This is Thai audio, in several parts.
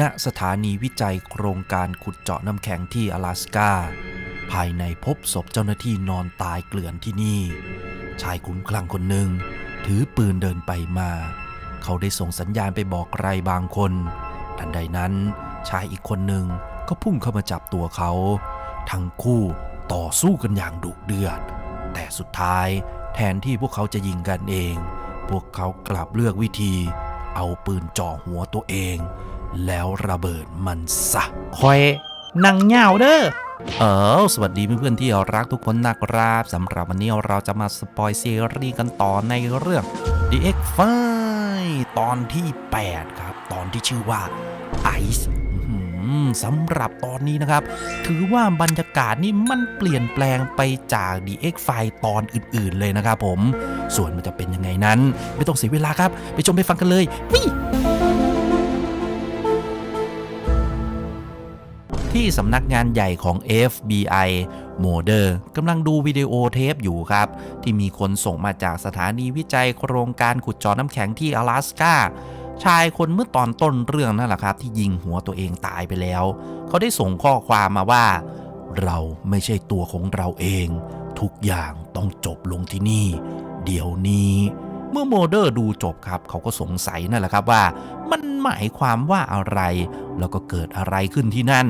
ณสถานีวิจัยโครงการขุดเจาะน้ำแข็งที่阿拉斯กาภายในพบศพเจ้าหน้าที่นอนตายเกลื่อนที่นี่ ชายคลุ้มคลั่งคนหนึ่ง ถือปืนเดินไปมา เขาได้ส่งสัญญาณไปบอกใครบางคน ทันใดนั้น ชายอีกคนหนึ่งก็พุ่งเข้ามาจับตัวเขา ทั้งคู่ต่อสู้กันอย่างดุเดือด แต่สุดท้ายแทนที่พวกเขาจะยิงกันเอง พวกเขากลับเลือกวิธี เอาปืนจ่อหัวตัวเอง แล้วระเบิดมันซะคอยนั่งเหงาเด้อเออสวัสดีเพื่อนๆที่รักทุกคนนะครับสำหรับวันนี้เราจะมาสปอยซีรีส์กันต่อในเรื่อง The X File ตอนที่ 8 ครับ ตอนที่ชื่อว่า Ice อื้อหือสำหรับตอนนี้นะครับ ถือว่าบรรยากาศนี่มันเปลี่ยนแปลงไปจาก The X File ตอนอื่นๆเลยนะครับผม ส่วนมันจะเป็นยังไงนั้น ไม่ต้องเสียเวลาครับ ไปชมไปฟังกันเลยวิ ที่สำนักงานใหญ่ของ FBI โมเดอร์กำลังดูวิดีโอเทปอยู่ครับ ที่มีคนส่งมาจากสถานีวิจัยโครงการขุดเจาะน้ำแข็งที่阿拉斯กาชายคนเมื่อตอนต้นเรื่องนั่นแหละครับ ที่ยิงหัวตัวเองตายไปแล้ว เขาได้ส่งข้อความมาว่า เราไม่ใช่ตัวของเราเอง ทุกอย่างต้องจบลงที่นี่ เดี๋ยวนี้ เมื่อโมเดอร์ดูจบครับ เขาก็สงสัยนั่นแหละครับว่า มันหมายความว่าอะไร แล้วก็เกิดอะไรขึ้นที่นั่น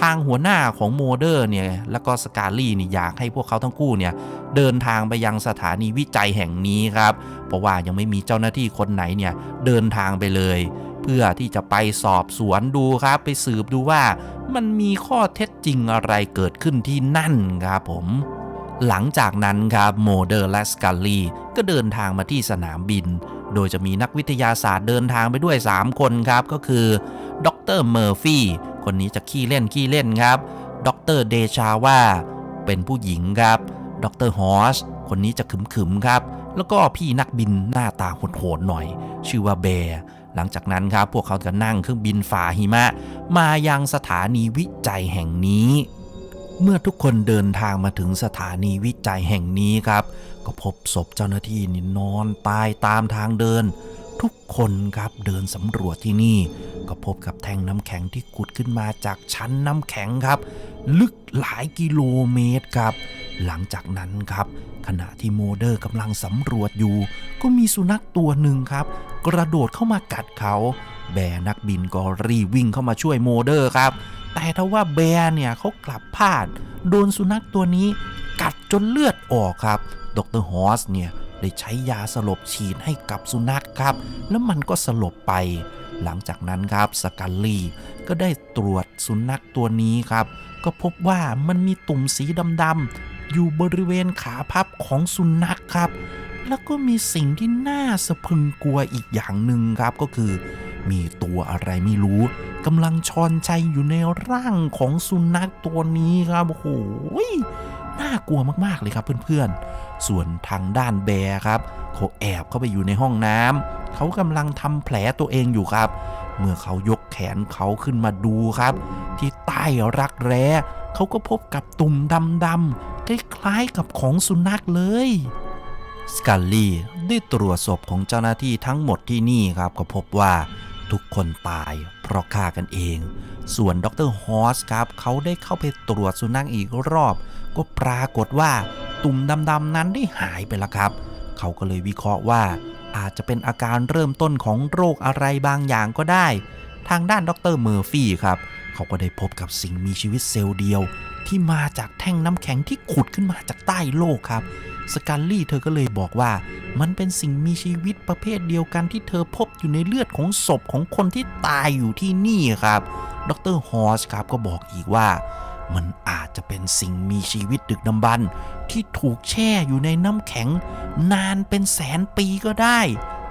ทางหัวหน้าของโมเดอร์เนี่ยแล้วก็สกาลี่นี่อยากให้พวกเขาทั้งคู่เนี่ยเดินทางไปยังสถานีวิจัยแห่งนี้ครับ เพราะว่ายังไม่มีเจ้าหน้าที่คนไหนเนี่ยเดินทางไปเลย เพื่อที่จะไปสอบสวนดูครับ ไปสืบดูว่ามันมีข้อเท็จจริงอะไรเกิดขึ้นที่นั่นครับผมหลังจากนั้นครับโมเดอร์และสกาลี่ก็เดินทางมาที่สนามบิน โดยจะมีนักวิทยาศาสตร์เดินทางไปด้วย 3 คนครับ ก็คือดรเมอร์ฟี่ คนนี้จะขี้เล่นขี้เล่นครับดรเดชาว่า เป็นผู้หญิงครับดรฮอสคนนี้จะขึมๆครับ แล้วก็พี่นักบินหน้าตาโหดๆหน่อย ชื่อว่าแบร์หลังจากนั้นครับพวกเขาจะนั่งเครื่องบินฝ่าหิมะ มายังสถานีวิจัยแห่งนี้ เมื่อทุกคนเดินทางมาถึงสถานีวิจัยแห่งนี้ครับ ก็พบศพเจ้าหน้าที่นี่นอนตายตามทางเดิน ทุกคนครับเดินสำรวจที่นี่ ก็พบกับแท่งน้ำแข็งที่ขุดขึ้นมาจากชั้นน้ำแข็งครับ ลึกหลายกิโลเมตรครับ หลังจากนั้นครับ ขณะที่โมเดอร์กำลังสำรวจอยู่ ก็มีสุนัขตัวหนึ่งครับ กระโดดเข้ามากัดเขา แบร์นักบินก็รีวิ่งเข้ามาช่วยโมเดอร์ครับ แต่ทว่าแบร์เนี่ยเขากลับพลาด โดนสุนัขตัวนี้กัดจนเลือดออกครับดรฮอสเนี่ย ได้ใช้ยาสลบฉีดให้กับสุนัขครับ แล้วมันก็สลบไป หลังจากนั้นครับสกัลลี่ก็ได้ตรวจสุนัขตัวนี้ครับ ก็พบว่ามันมีตุ่มสีดำๆอยู่บริเวณขาพับของสุนัขครับ แล้วก็มีสิ่งที่น่าสะพึงกลัวอีกอย่างหนึ่งครับก็คือ มีตัวอะไรไม่รู้กำลังชอนชัยอยู่ในร่างของสุนัขตัวนี้ครับโอ้โห น่ากลัวมากๆเลยครับเพื่อนๆ ส่วนทางด้านแบร์ครับเขาแอบเข้าไปอยู่ในห้องน้ำเขากำลังทำแผลตัวเองอยู่ครับ เมื่อเขายกแขนเขาขึ้นมาดูครับ ที่ใต้รักแร้เขาก็พบกับตุ่มดำๆคล้ายๆกับของสุนัขเลยสกัลลี่ได้ตรวจศพของเจ้าหน้าที่ทั้งหมดที่นี่ครับก็พบว่า ทุกคนตายเพราะฆ่ากันเอง ส่วนดรฮอสครับ เขาได้เข้าไปตรวจสุนัขอีกรอบ ก็ปรากฏว่าตุ่มดำๆนั้นได้หายไปแล้วครับ เขาก็เลยวิเคราะห์ว่า อาจจะเป็นอาการเริ่มต้นของโรคอะไรบางอย่างก็ได้ ทางด้านดรเมอร์ฟี่ครับ เขาก็ได้พบกับสิ่งมีชีวิตเซลล์เดียว ที่มาจากแท่งน้ำแข็งที่ขุดขึ้นมาจากใต้โลกครับสกัลลี่เธอก็เลยบอกว่า มันเป็นสิ่งมีชีวิตประเภทเดียวกันที่เธอพบอยู่ในเลือดของศพของคนที่ตายอยู่ที่นี่ครับ ดรฮอสครับก็บอกอีกว่า มันอาจจะเป็นสิ่งมีชีวิตดึกดำบรรพ์ที่ถูกแช่อยู่ในน้ำแข็ง นานเป็นแสนปีก็ได้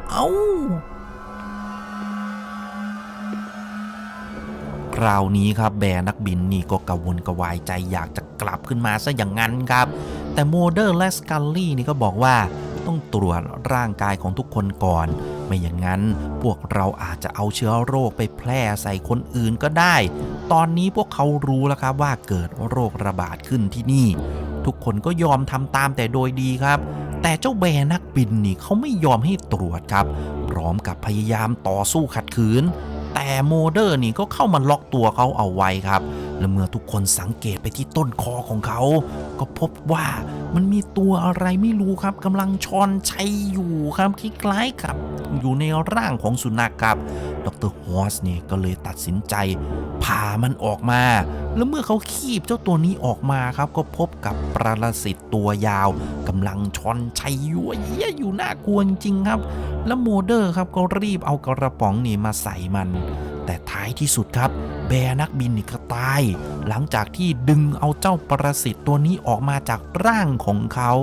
เอา้าคราวนี้ครับแบร์นักบินนี่ก็กระวนกระวายใจอยากจะกลับขึ้นมาซะอย่างนั้นครับ แต่โมเดอร์และสกัลลี่นี่ก็บอกว่า ต้องตรวจร่างกายของทุกคนก่อน ไม่อย่างนั้นพวกเราอาจจะเอาเชื้อโรคไปแพร่ใส่คนอื่นก็ได้ ตอนนี้พวกเขารู้แล้วครับว่าเกิดโรคระบาดขึ้นที่นี่ ทุกคนก็ยอมทำตามแต่โดยดีครับ แต่เจ้าแบร์นักบินนี่เขาไม่ยอมให้ตรวจครับ พร้อมกับพยายามต่อสู้ขัดขืน แต่โมเดอร์นี่ก็เข้ามาล็อกตัวเขาเอาไว้ครับ และเมื่อทุกคนสังเกตไปที่ต้นคอของเขา ก็พบว่ามันมีตัวอะไรไม่รู้ครับกำลังชอนชัยอยู่ครับคล้ายๆกับ อยู่ในร่างของสุนัขครับดรฮอสเนี่ยก็เลยตัดสินใจพามันออกมา แล้วเมื่อเขาคีบเจ้าตัวนี้ออกมาครับ ก็พบกับปรสิตตัวยาวกำลังชอนชัยยั่วเยี้ยอยู่น่ากลัวจริงครับ แล้วโมเดอร์ครับก็รีบเอากระป๋องนี่มาใส่มัน แต่ท้ายที่สุดครับ แบร์นักบินนี่ก็ตาย หลังจากที่ดึงเอาเจ้าปรสิตตัวนี้ออกมาจากร่างของเขา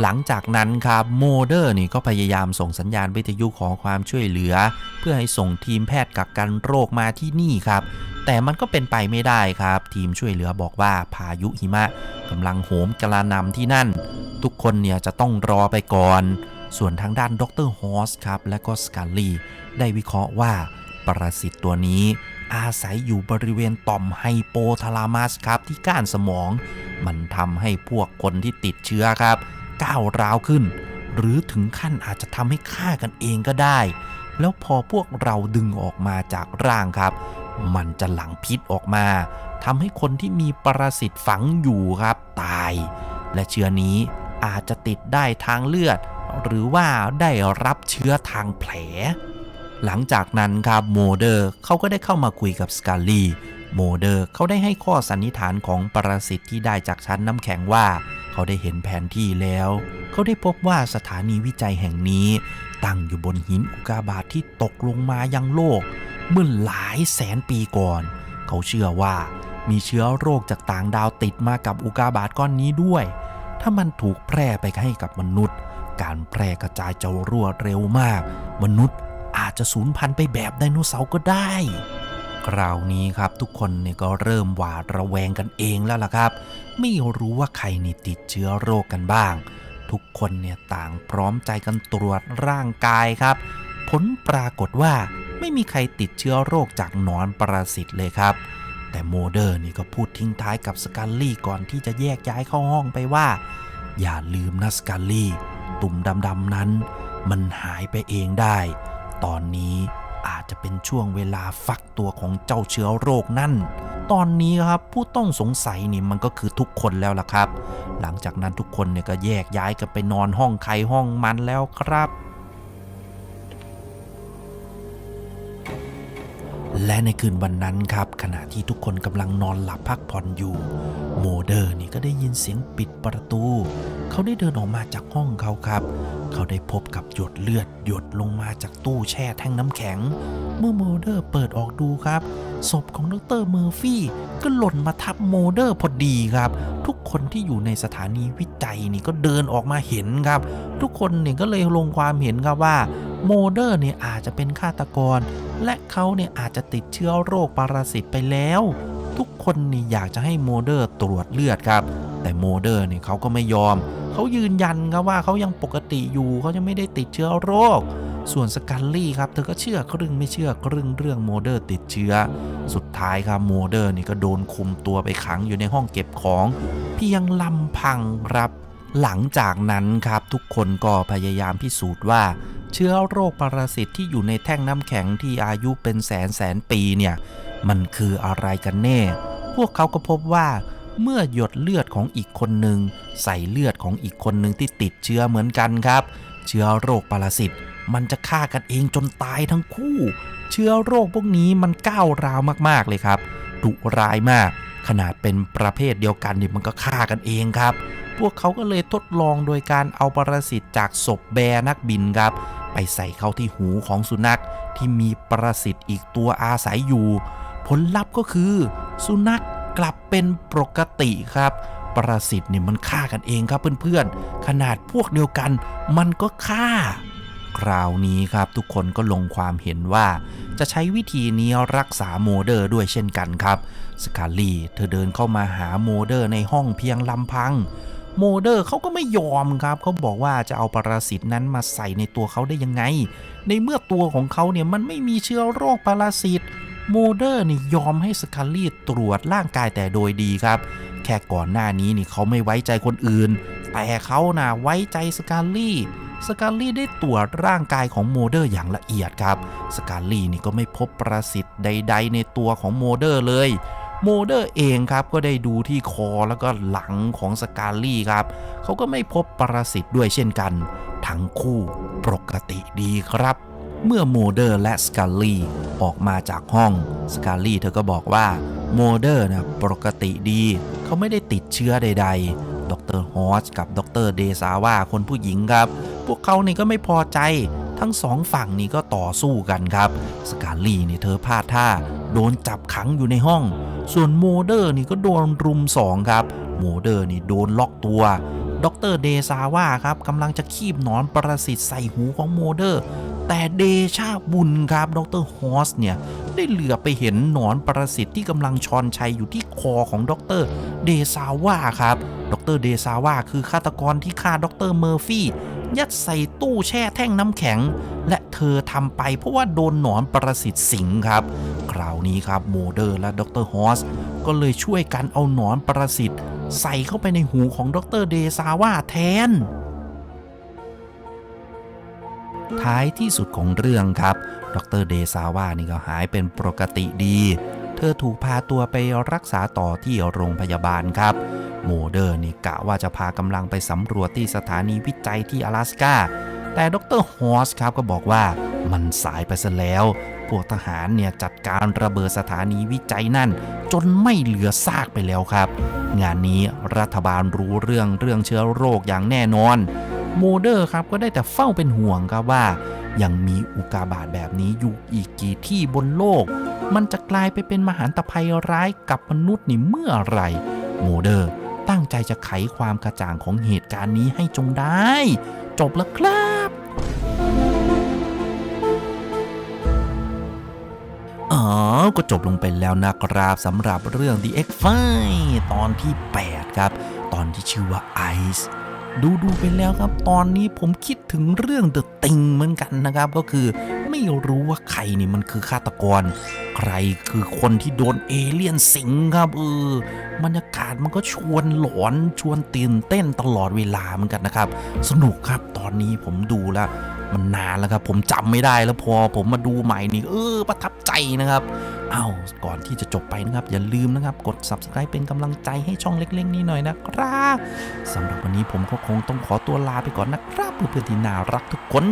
หลังจากนั้นครับโมเดอร์นี่ก็พยายามส่งสัญญาณวิทยุขอความช่วยเหลือ เพื่อให้ส่งทีมแพทย์กักกันโรคมาที่นี่ครับ แต่มันก็เป็นไปไม่ได้ครับ ทีมช่วยเหลือบอกว่าพายุหิมะกำลังโหมกระหนำที่นั่น ทุกคนเนี่ยจะต้องรอไปก่อน ส่วนทางด้านดรฮอสครับและก็สการลีได้วิเคราะห์ว่า ปรสิตตัวนี้ อาศัยอยู่บริเวณต่อมไฮโปทาลามัสครับที่ก้านสมอง มันทำให้พวกคนที่ติดเชื้อครับก้าวร้าวขึ้น หรือถึงขั้นอาจจะทำให้ฆ่ากันเองก็ได้ แล้วพอพวกเราดึงออกมาจากร่างครับ มันจะหลั่งพิษออกมาทำให้คนที่มีปรสิตฝังอยู่ครับตาย และเชื้อนี้อาจจะติดได้ทางเลือด หรือว่าได้รับเชื้อทางแผล หลังจากนั้นครับโมเดอร์เขาก็ได้เข้ามาคุยกับสกาลีโมเดอร์เขาได้ให้ข้อสันนิษฐานของปรสิตที่ได้จากชั้นน้ำแข็งว่า เขาได้เห็นแผนที่แล้ว เขาได้พบว่าสถานีวิจัยแห่งนี้ ตั้งอยู่บนหินอุกาบาตทที่ตกลงมายังโลก เมื่อหลายแสนปีก่อน เขาเชื่อว่ามีเชื้อโรคจากต่างดาวติดมากับอุกาบาตก้อนนี้ด้วย ถ้ามันถูกแพร่ไปให้กับมนุษย์ การแพร่กระจายจะรวดเร็วมาก มนุษย์ จจะสูญพันธุ์ไปแบบไดโนเสาร์ก็ได้ คราวนี้ครับทุกคนเนี่ยก็เริ่มหวาดระแวงกันเองแล้วล่ะครับ ไม่รู้ว่าใครนี่ติดเชื้อโรคกันบ้าง ทุกคนเนี่ยต่างพร้อมใจกันตรวจร่างกายครับ ผลปรากฏว่าไม่มีใครติดเชื้อโรคจากหนอนปรสิตเลยครับ แต่โมเดอร์นี่ก็พูดทิ้งท้ายกับสกัลลี่ก่อนที่จะแยกย้ายเข้าห้องไปว่า อย่าลืมนะสกัลลี่ ตุ่มดำๆนั้น มันหายไปเองได้ ตอนนี้อาจจะเป็นช่วงเวลาฟักตัวของเจ้าเชื้อโรคนั่น ตอนนี้ครับผู้ต้องสงสัยนี่มันก็คือทุกคนแล้วล่ะครับ หลังจากนั้นทุกคนเนี่ยก็แยกย้ายกันไปนอนห้องใครห้องมันแล้วครับ และในคืนวันนั้นครับ ขณะที่ทุกคนกำลังนอนหลับพักผ่อนอยู่ โมเดอร์นี่ก็ได้ยินเสียงปิดประตู เขาได้เดินออกมาจากห้องเขาครับ เขาได้พบกับหยดเลือดหยดลงมาจากตู้แช่แท่งน้ำแข็ง เมื่อโมเดอร์เปิดออกดูครับ ศพของดรเมอร์ฟี่ก็หล่นมาทับโมเดอร์พอดีครับ ทุกคนที่อยู่ในสถานีวิจัยนี่ก็เดินออกมาเห็นครับ ทุกคนเนี่ยก็เลยลงความเห็นครับว่าโมเดอร์เนี่ยอาจจะเป็นฆาตกร และเขาเนี่ยอาจจะติดเชื้อโรคปรสิตไปแล้ว ทุกคนนี่อยากจะให้โมเดอร์ตรวจเลือดครับ แต่โมเดอร์เนี่ยเขาก็ไม่ยอม เขายืนยันครับว่าเขายังปกติอยู่เขายังไม่ได้ติดเชื้อโรค ส่วนสกันลี่ครับเธอก็เชื่อครึ่งไม่เชื่อครึ่งเรื่องโมเดอร์ติดเชื้อ สุดท้ายครับโมเดอร์นี่ก็โดนคุมตัวไปขังอยู่ในห้องเก็บของ เพียงลำพังครับ หลังจากนั้นครับทุกคนก็พยายามพิสูจน์ว่าเชื้อโรคปรสิตที่อยู่ในแท่งน้ำแข็งที่อายุเป็นแสนแสนปีเนี่ยมันคืออะไรกันแน่ พวกเขาก็พบว่า เมื่อหยดเลือดของอีกคนหนึ่งใส่เลือดของอีกคนหนึ่งที่ติดเชื้อเหมือนกันครับ เชื้อโรคปรสิตมันจะฆ่ากันเองจนตายทั้งคู่ เชื้อโรคพวกนี้มันก้าวร้าวมากๆเลยครับดุร้ายมาก ขนาดเป็นประเภทเดียวกันนี่มันก็ฆ่ากันเองครับ พวกเขาก็เลยทดลองโดยการเอาปรสิตจากศพแบนักบินครับ ไปใส่เข้าที่หูของสุนัขที่มีปรสิตอีกตัวอาศัยอยู่ ผลลัพธ์ก็คือ สุนัข กลับเป็นปกติครับปรสิตเนี่ยมันฆ่ากันเองครับเพื่อนๆ ขนาดพวกเดียวกันมันก็ฆ่า คราวนี้ครับทุกคนก็ลงความเห็นว่า จะใช้วิธีนี้รักษาโมเดอร์ด้วยเช่นกันครับ สกาลีเธอเดินเข้ามาหาโมเดอร์ในห้องเพียงลำพัง โมเดอร์เขาก็ไม่ยอมครับเขาบอกว่าจะเอาปรสิตนั้นมาใส่ในตัวเขาได้ยังไง ในเมื่อตัวของเขาเนี่ยมันไม่มีเชื้อโรคปรสิต โมเดอร์นี่ยอมให้สกาลี่ตรวจร่างกายแต่โดยดีครับ แค่ก่อนหน้านี้นี่เขาไม่ไว้ใจคนอื่น แต่เขาน่ะไว้ใจสกาลี่สสกาลี่ได้ตรวจร่างกายของโมเดอร์อย่างละเอียดครับ สกาลี่นี่ก็ไม่พบประสิทธิ์ใด ๆ ในตัวของโมเดอร์เลย โมเดอร์เองครับก็ได้ดูที่คอแล้วก็หลังของสกาลี่ครับ เขาก็ไม่พบประสิทธิ์ด้วยเช่นกัน ทั้งคู่ปกติดีครับ เมื่อโมเดอร์และสกาลี่ออกมาจากห้องสกาลี่เธอก็บอกว่าโมเดอร์นะปกติดี เขาไม่ได้ติดเชื้อใด ๆ ดรฮอสกับดรเดซาว่าคนผู้หญิงครับ พวกเขานี่ก็ไม่พอใจ ทั้งสองฝั่งนี่ก็ต่อสู้กันครับ สกาลี่นี่เธอพลาดท่า โดนจับขังอยู่ในห้อง ส่วนโมเดอร์นี่ก็โดนรุมสองครับโมเดอร์นี่โดนล็อกตัวดรเดซาว่าครับกำลังจะคีบหนอนประสิทธิ์ใส่หูของโมเดอร์ แต่เดชาบุญครับดรฮอสเนี่ยได้เหลือไปเห็นหนอนประสิทธิ์ที่กำลังชอนชัยอยู่ที่คอของดรเดซาว่าครับ ดรเดซาว่าคือฆาตกรที่ฆ่าดรเมอร์ฟี่ยัดใส่ตู้แช่แท่งน้ำแข็ง และเธอทำไปเพราะว่าโดนหนอนประสิทธิ์สิงครับ คราวนี้ครับโมเดอร์และดรฮอสก็เลยช่วยกันเอาหนอนประสิทธิ์ ใส่เข้าไปในหูของดรเดซาว่าแทน ท้ายที่สุดของเรื่องครับ ดรเดซาว่านี่ก็หายเป็นปกติดี เธอถูกพาตัวไปรักษาต่อที่โรงพยาบาลครับ โมเดอร์นี่กะว่าจะพากำลังไปสำรวจที่สถานีวิจัยที่阿拉สกาแต่ดรฮอสครับก็บอกว่ามันสายไปซะแล้ว พวกทหารเนี่ยจัดการระเบิดสถานีวิจัยนั่น จนไม่เหลือซากไปแล้วครับ งานนี้รัฐบาลรู้เรื่องเรื่องเชื้อโรคอย่างแน่นอน โมเดอร์ครับก็ได้แต่เฝ้าเป็นห่วงครับว่า ยังมีอุกาบาตแบบนี้อยู่อีกกี่ที่บนโลก มันจะกลายไปเป็นมหันตภัยร้ายกับมนุษย์นี่เมื่อไหร่โมเดอร์ตั้งใจจะไขความกระจ่างของเหตุการณ์นี้ให้จงได้ จบแล้วครับ อ๋อ ก็จบลงไปแล้วนะครับสำหรับเรื่อง The X File ตอนที่ 8 ครับ ตอนที่ชื่อว่า Ice ดูดูไปแล้วครับ ตอนนี้ผมคิดถึงเรื่องเดอะติงเหมือนกันนะครับ ก็คือไม่รู้ว่าใครนี่มันคือฆาตกร ใครคือคนที่โดนเอเลี่ยนสิงครับเออบรรยากาศมันก็ชวนหลอนชวนตื่นเต้นตลอดเวลาเหมือนกันนะครับ สนุกครับตอนนี้ผมดูแล้ว มันนานแล้วครับ ผมจำไม่ได้แล้วพอผมมาดูใหม่นี่เออประทับใจนะครับเอา้าก่อนที่จะจบไปนะครับ อย่าลืมนะครับ กด subscribe เป็นกำลังใจให้ช่องเล็ก ๆ นี้หน่อยนะครับสำหรับวันนี้ผมก็คงต้องขอตัวลาไปก่อนนะครับเพื่อนๆที่น่ารักทุกคน